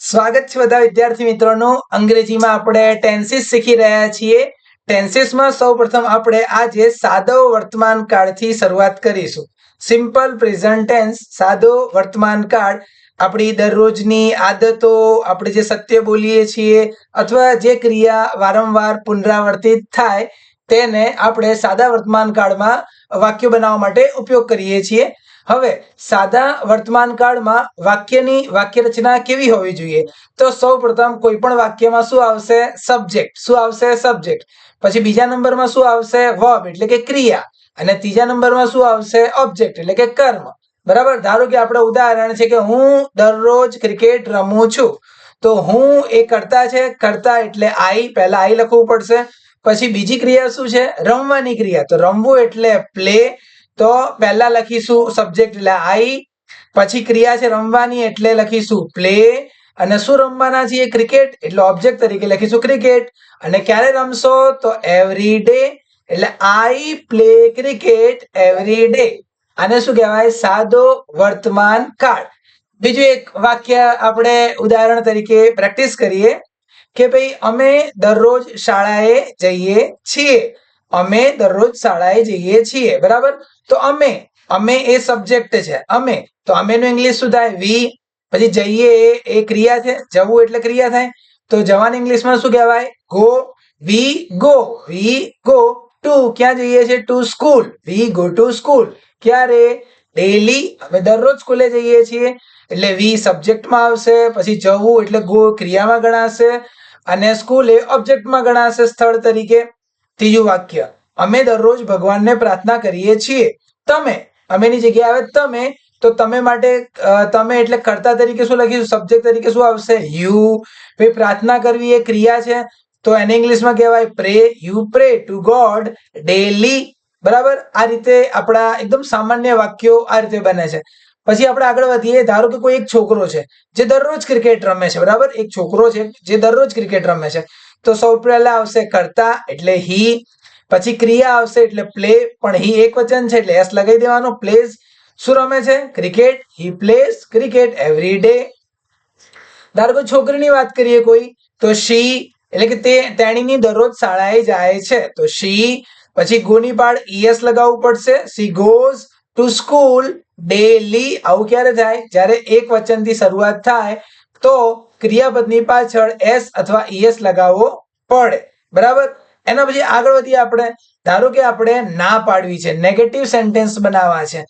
સ્વાગત છે બધા વિદ્યાર્થી મિત્રોનું. અંગ્રેજીમાં આપણે ટેન્સીસ શીખી રહ્યા છીએ. ટેન્સીસમાં સૌપ્રથમ આપણે આજે સાદો વર્તમાન કાળથી શરૂઆત કરીશું. સિમ્પલ પ્રેઝન્ટ ટેન્સ સાદો વર્તમાન કાળ. આપણી દરરોજની આદતો, આપણે જે સત્ય બોલીએ છીએ અથવા જે ક્રિયા વારંવાર પુનરાવર્તિત થાય, તેને આપણે સાદા વર્તમાન કાળમાં વાક્ય બનાવવા માટે ઉપયોગ કરીએ છીએ. હવે સાદા વર્તમાન કાળમાં વાક્યની વાક્ય રચના કેવી હોવી જોઈએ? તો સૌ પ્રથમ કોઈ પણ વાક્યમાં શું આવશે? સબ્જેક્ટ શું આવશે? સબ્જેક્ટ પછી બીજા નંબરમાં શું આવશે? વર્બ એટલે કે ક્રિયા. અને ત્રીજા નંબરમાં શું આવશે? ઓબ્જેક્ટ એટલે કે કર્મ. બરાબર? ધારો કે આપણે ઉદાહરણ છે કે હું દરરોજ ક્રિકેટ રમું છું. તો હું એ કરતા છે, કરતા એટલે આઈ, પહેલા આઈ લખવું પડશે. પછી બીજી ક્રિયા શું છે? રમવાની ક્રિયા. તો રમવું એટલે પ્લે તો પહેલા લખીશું સબ્જેક્ટ એટલે આઈ પછી ક્રિયા છે રમવાની એટલે લખીશું પ્લે અને શું રમવાના છીએ? ક્રિકેટ એટલે ઓબ્જેક્ટ તરીકે લખીશું ક્રિકેટ અને ક્યારે રમશો? તો એવરી ડે એટલે I play cricket every day આને શું કહેવાય? સાદો વર્તમાન કાળ. બીજું એક વાક્ય આપણે ઉદાહરણ તરીકે પ્રેક્ટિસ કરીએ કે ભાઈ અમે દરરોજ શાળાએ જઈએ છીએ. અમે દરરોજ શાળાએ જઈએ છીએ, બરાબર? તો અમે અમે એ સબ્જેક્ટ છે, અમે. તો અમે નું ઇંગ્લિશ શું થાય? વી. પછી જઈએ એ એ ક્રિયા છે, જવું એટલે ક્રિયા થાય. તો જવાનું ઇંગ્લિશમાં શું કહેવાય? Go, we go we, go, to. ક્યાં જઈએ છીએ? To school, we, go, to school. ક્યારે ડેલી. અમે દરરોજ સ્કૂલે જઈએ છીએ. એટલે વી સબ્જેક્ટમાં આવશે, પછી જવું એટલે ગો ક્રિયામાં ગણાશે. અને સ્કૂલ એ ઓબ્જેક્ટમાં ગણાશે સ્થળ તરીકે. ત્રીજું વાક્ય, અમે દરરોજ ભગવાનને પ્રાર્થના કરીએ છીએ. તમે, અમેની જગ્યાએ આવે તમે, તો તમે માટે તમે એટલે કર્તા તરીકે શું લખીશું? સબ્જેક્ટ તરીકે શું આવશે? યુ. ભાઈ પ્રાર્થના કરવી એ ક્રિયા છે, તો એને ઇંગ્લિશમાં કહેવાય pray, you pray to God daily. બરાબર? આ રીતે આપણા એકદમ સામાન્ય વાક્યો આ રીતે બને છે. પછી આપણે આગળ વધીએ, ધારો કે કોઈ એક છોકરો છે, જે દરરોજ ક્રિકેટ રમે છે, બરાબર? એક છોકરો છે, જે દરરોજ ક્રિકેટ રમે છે. તો સૌ પહેલા આવશે કરતા એટલે હી, પછી ક્રિયા આવશે એટલે પ્લે, પણ હી એક વચન છે એટલે એસ લગાવી દેવાનો, પ્લેઝ શું રમે છે? Cricket, he plays cricket every day. ધારો કે છોકરીની વાત કરીએ કોઈ, તો શી, એટલે કે તે તેણીની દરરોજ શાળાએ જાય છે. તો શી, પછી ગોની પાડ ઈએસ લગાવવું પડશે. She goes to school daily. આવું ક્યારે થાય? જ્યારે એક વચનથી શરૂઆત થાય, તો ક્રિયાપદની પાછળ એસ અથવા ઈએસ લગાવવો પડે. બરાબર? એના પછી આગળ વધીએ આપણે. ધારો કે આપણે ના પાડવી છે નેગેટિવ સેન્ટેન્સ બનાવવા છે.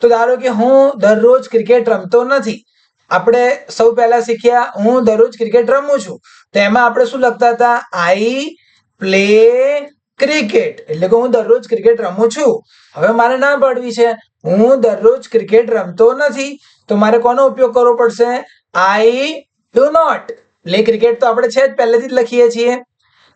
તો ધારો કે હું દરરોજ ક્રિકેટ રમતો નથી. આપણે સૌ પહેલા શીખ્યા, હું દરરોજ ક્રિકેટ રમું છું. તો એમાં આપણે શું લખતા હતા? આઈ પ્લે ક્રિકેટ એટલે કે હું દરરોજ ક્રિકેટ રમું છું. હવે મારે ના પાડવી છે. હું દરરોજ ક્રિકેટ રમતો નથી. તો મારે કોનો ઉપયોગ કરવો પડશે? I do not play cricket તો આપણે છે જ પહેલેથી જ લખીએ છીએ.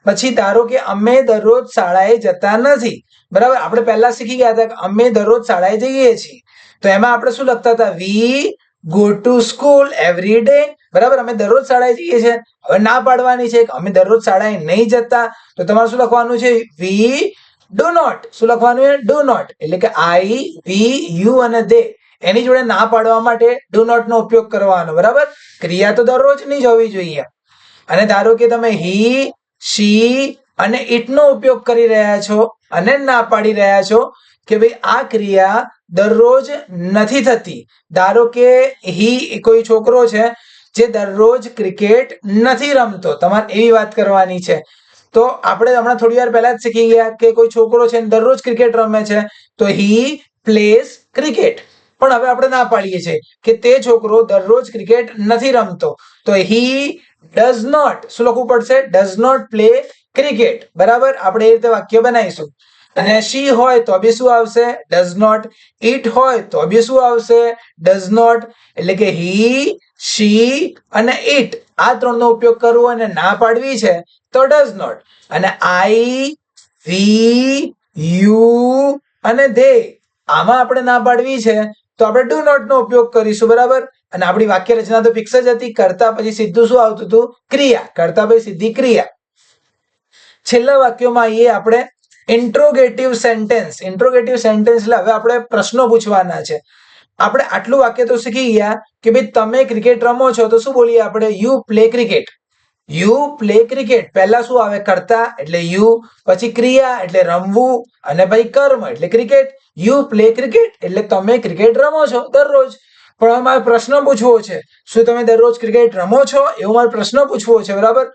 પછી ધારો કે અમે દરરોજ શાળાએ જતા નથી. બરાબર? આપણે પહેલા શીખી ગયા હતા કે અમે દરરોજ શાળાએ જઈએ છીએ. તો એમાં આપણે શું લખતા હતા? We go to school every day બરાબર? અમે દરરોજ શાળાએ જઈએ છીએ. હવે ના પાડવાની છે કે અમે દરરોજ શાળાએ નહીં જતા. તો તમારે શું લખવાનું છે? વી ડુ નોટ શું લખવાનું છે? ડુ નોટ એટલે કે આઈ વી યુ અને દે એની જોડે ના પાડવા માટે ડુ નોટ નો ઉપયોગ કરવાનો, બરાબર? ક્રિયા તો દરરોજની જ હોવી જોઈએ. અને ધારો કે તમે હી શી અને ઇટ નો ઉપયોગ કરી રહ્યા છો અને ના પાડી રહ્યા છો કે ભાઈ આ ક્રિયા દરરોજ નથી થતી. ધારો કે હી કોઈ છોકરો છે જે દરરોજ ક્રિકેટ નથી રમતો. તમારે એવી વાત કરવાની છે. તો આપણે હમણાં થોડી વાર પહેલા જ શીખી ગયા કે કોઈ છોકરો છે દરરોજ ક્રિકેટ રમે છે, તો હી પ્લેસ ક્રિકેટ પણ હવે આપણે ના પાડીએ છીએ કે તે છોકરો દરરોજ ક્રિકેટ નથી રમતો. તો હી ડઝ નોટ શું લખવું પડશે? ડઝ નોટ પ્લે ક્રિકેટ બરાબર? આપણે એ રીતે વાક્ય બનાવીશું. અને શી હોય તો બી શું આવશે? ડઝ નોટ ઇટ હોય તો બી શું આવશે? ડઝ નોટ એટલે કે હી શી અને ઇટ આ ત્રણનો ઉપયોગ કરવો અને ના પાડવી છે તો ડઝ નોટ અને આઈ વી યુ અને ધે આમાં આપણે ના પાડવી છે તો આપણે ડુ નોટ નો ઉપયોગ કરીશું, બરાબર? અને આપણી વાક્ય રચના તો ફિક્સ જ હતી, કરતા પછી સીધું શું આવતું હતું? ક્રિયા. કરતા પછી સીધી ક્રિયા. છેલ્લા વાક્યોમાં આવીએ આપણે ઇન્ટ્રોગેટિવ સેન્ટેન્સ ઇન્ટ્રોગેટિવ સેન્ટેન્સ એટલે હવે આપણે પ્રશ્નો પૂછવાના છે. આપણે આટલું વાક્ય તો શીખી ગયા કે, ભાઈ, તમે ક્રિકેટ રમો છો, તો શું બોલીએ આપણે? You play cricket you play cricket. પહેલા શું આવે? કરતા, એટલે યુ, પછી ક્રિયા, એટલે રમવું, અને ભાઈ કર્મ, એટલે ક્રિકેટ. યુ પ્લે ક્રિકેટ, એટલે તમે ક્રિકેટ રમો છો દરરોજ. પણ મારે પ્રશ્ન પૂછવો છે. શું તમે દરરોજ ક્રિકેટ રમો છો? એવો મારે પ્રશ્ન પૂછવો છે, બરાબર?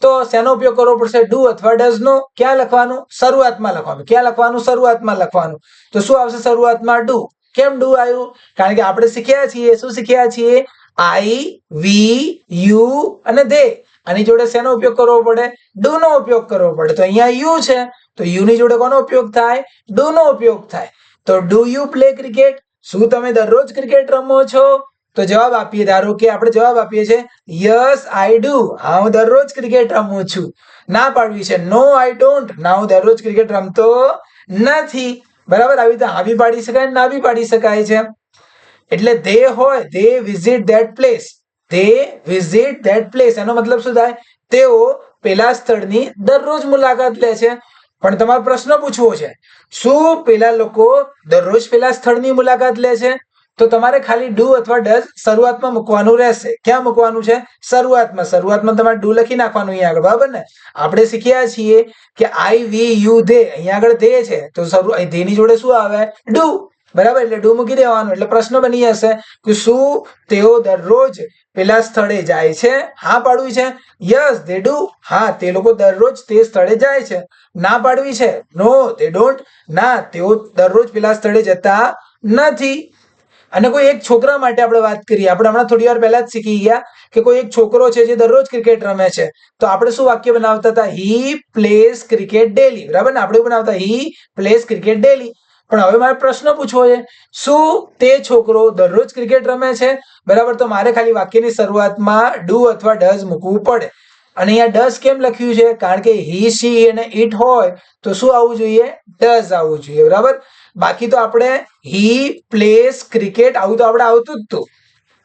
તો શેનો ઉપયોગ કરવો પડશે? ડુ અથવા ડઝ નો ક્યાં લખવાનું? શરૂઆતમાં લખવાનું. ક્યાં લખવાનું? શરૂઆતમાં લખવાનું. તો શું આવશે શરૂઆતમાં? ડુ. કેમ ડુ આવ્યું? કારણ કે આપણે શીખ્યા છીએ. શું શીખ્યા છીએ? આઈ, વી, યુ અને દે. આની જોડે શેનો ઉપયોગ કરવો પડે? ડુ નો ઉપયોગ કરવો પડે. તો અહીંયા યુ છે. તો યુ ની જોડે કોનો ઉપયોગ થાય? ડુ નો ઉપયોગ થાય. તો ડુ યુ પ્લે ક્રિકેટ? શું તમે દરરોજ ક્રિકેટ રમો છો? તો જવાબ આપીએ. ધારો કે આપણે જવાબ આપીએ છે યસ, આઈ ડુ. હા, હું દરરોજ ક્રિકેટ રમું છું. ના પાડવી છે. No, I don't. ના, હું દરરોજ ક્રિકેટ રમતો નથી. બરાબર? આવી રીતે હા પાડી શકાય ના બી પાડી શકાય છે. એટલે ધે હોય they visit that place. They visit that place એનો મતલબ શું થાય? તેઓ પેલા સ્થળની દરરોજ મુલાકાત લે છે. પણ તમારો પ્રશ્ન પૂછવો છે, શું પેલા લોકો દરરોજ પેલા સ્થળની મુલાકાત લે છે? તો તમારે ખાલી ડુ અથવા ડઝ શરૂઆતમાં મૂકવાનું રહેશે. ક્યાં મૂકવાનું છે? શરૂઆતમાં. શરૂઆતમાં તમારે ડુ લખી નાખવાનું અહીંયા આગળ. બરાબર ને? આપણે શીખ્યા છીએ કે આઈ વી યુ ધે અહીંયા આગળ ધે છે. તો શરૂ ધેની જોડે શું આવે? ડુ બરાબર? એટલે ડૂ મૂકી દેવાનું. એટલે પ્રશ્ન બની જશે કે શું તેઓ દરરોજ પેલા સ્થળે જાય છે? હા પાડવી છે? યસ દે ડુ હા, તે લોકો દરરોજ તે સ્થળે જાય છે. ના પાડવી છે? નો દે ડોન્ટ ના, તેઓ દરરોજ પેલા સ્થળે જતા નથી. અને કોઈ એક છોકરા માટે આપણે વાત કરીએ. આપણે હમણાં થોડી વાર પહેલા જ શીખી ગયા કે કોઈ એક છોકરો છે જે દરરોજ ક્રિકેટ રમે છે. તો આપણે શું વાક્ય બનાવતા હતા? હી પ્લેસ ક્રિકેટ ડેલી બરાબર ને? આપણે બનાવતા હી પ્લેસ ક્રિકેટ ડેલી પણ હવે મારે પ્રશ્ન પૂછવો છે. શું તે છોકરો દરરોજ ક્રિકેટ રમે છે? બરાબર, તો મારે ખાલી વાક્યની શરૂઆતમાં ડુ અથવા ડઝ મૂકવું પડે. અને અહીંયા ડઝ કેમ લખ્યું છે? કારણ કે હી સી અને ઇટ હોય, તો શું આવવું જોઈએ? ડઝ આવવું જોઈએ. બરાબર? બાકી તો આપણે હી પ્લેસ ક્રિકેટ આવું તો આપણે આવતું જ હતું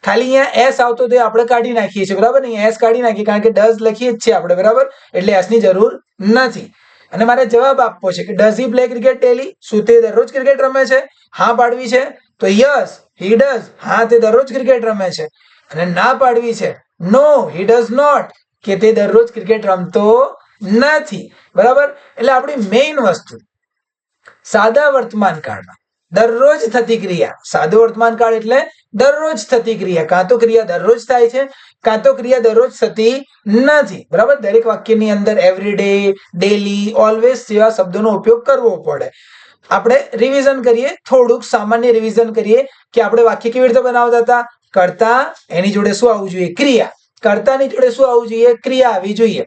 ખાલી અહીંયા એસ આવતો તો આપણે કાઢી નાખીએ છીએ. બરાબર? ને એસ કાઢી નાખીએ કારણ કે ડઝ લખીએ જ છીએ આપણે. બરાબર? એટલે એસની જરૂર નથી. અને મારે જવાબ આપવો છે કે does he play cricket daily શું તે દરરોજ ક્રિકેટ રમે છે? હા પાડવી છે? તો યસ હી ડઝ હા, તે દરરોજ ક્રિકેટ રમે છે. અને ના પાડવી છે? નો હી ડઝ નોટ કે તે દરરોજ ક્રિકેટ રમતો નથી. બરાબર? એટલે આપણી મેઇન વસ્તુ, સાદા વર્તમાન કાળમાં દરરોજ થતી ક્રિયા. સાદો વર્તમાન કાળ એટલે દરરોજ થતી ક્રિયા. કાં તો ક્રિયા દરરોજ થાય છે, કાં તો ક્રિયા દરરોજ થતી નથી. બરાબર? દરેક વાક્યની અંદર એવરીડે ડેલી ઓલવેઝ જેવા શબ્દોનો ઉપયોગ કરવો પડે. આપણે રિવિઝન કરીએ, થોડુંક સામાન્ય રિવિઝન કરીએ કે આપણે વાક્ય કેવી રીતે બનાવતા હતા? કરતા એની જોડે શું આવવું જોઈએ? ક્રિયા. કરતાની જોડે શું આવવું જોઈએ? ક્રિયા આવવી જોઈએ.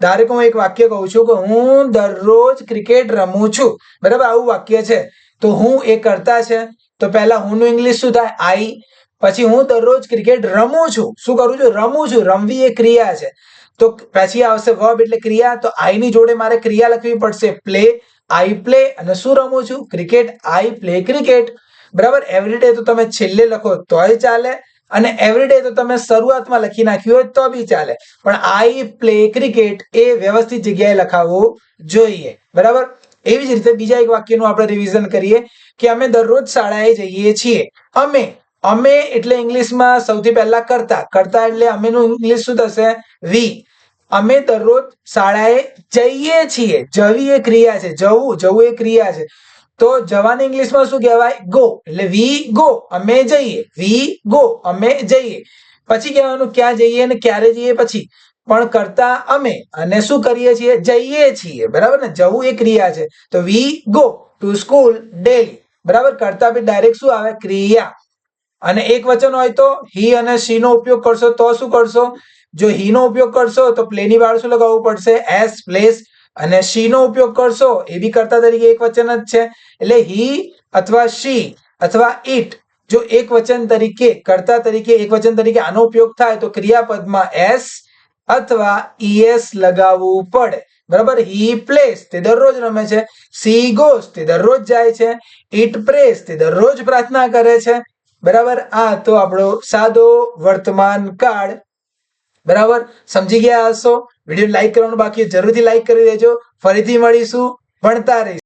ધારે કે હું એક વાક્ય કહું છું કે હું દરરોજ ક્રિકેટ રમું છું. બરાબર? આવું વાક્ય છે. તો હું એ કરતા છે? તો પહેલા હું નું ઇંગ્લિશ શું થાય? આઈ. પછી હું દરરોજ ક્રિકેટ રમું છું. શું કરું છું? રમું છું. રમવી એ ક્રિયા છે. તો પછી આવશે વર્બ એટલે ક્રિયા. તો આઈ ની જોડે મારે ક્રિયા લખવી પડશે. પ્લે આઈ પ્લે અને શું રમું છું? ક્રિકેટ આઈ પ્લે ક્રિકેટ બરાબર? એવરીડે તો તમે છેલ્લે લખો તોય ચાલે. અને એવરીડે તો તમે શરૂઆતમાં લખી નાખ્યું હોય તો બી ચાલે. પણ આઈ પ્લે ક્રિકેટ એ વ્યવસ્થિત જગ્યાએ લખાવવું જોઈએ. બરાબર? એવી જ રીતે બીજા એક વાક્યનું આપણે રિવિઝન કરીએ કે અમે દરરોજ શાળાએ જઈએ છીએ. અમે અમે એટલે ઇંગ્લિશમાં સૌથી પહેલા કરતા. કરતા એટલે અમેનું ઇંગ્લિશ શું થશે? વી અમે દરરોજ શાળાએ જઈએ છીએ. જવી એ ક્રિયા છે. જવું જવું એ ક્રિયા છે. તો જવાની ઇંગ્લિશમાં શું કહેવાય? ગો એટલે વી ગો અમે જઈએ. વી ગો અમે જઈએ. પછી કહેવાનું ક્યાં જઈએ અને ક્યારે જઈએ પછી? પણ કરતા અમે અને શું કરીએ છીએ? જઈએ છીએ. બરાબર ને? જવું એ ક્રિયા છે. તો we go to school daily બરાબર? કરતા બી ડાયરેક્ટ શું આવે? ક્રિયા. અને એક વચન હોય તો હી અને શી નો ઉપયોગ કરશો તો શું કરશો? જો હી નો ઉપયોગ કરશો તો પ્લેની બહાર શું લગાવવું પડશે? એસ પ્લેસ અને શી નો ઉપયોગ કરશો એ બી કરતા તરીકે એક વચન જ છે. એટલે હી અથવા શી અથવા ઇટ જો એક વચન તરીકે, કરતા તરીકે એક વચન તરીકે આનો ઉપયોગ થાય તો ક્રિયાપદમાં એસ અથવા ઈએસ લગાવવું પડે. બરાબર? હી પ્લેસ તે દરરોજ રમે છે. સી ગોસ તે દરરોજ જાય છે. ઇટ પ્રેસ તે દરરોજ પ્રાર્થના કરે છે. બરાબર? આ તો આપણો સાદો વર્તમાન કાળ. બરાબર? સમજી ગયા હશો? વીડિયો લાઈક કરવાનું બાકી જરૂરથી લાઈક કરી દેજો. ફરીથી મળીશું. ભણતા રહીશું.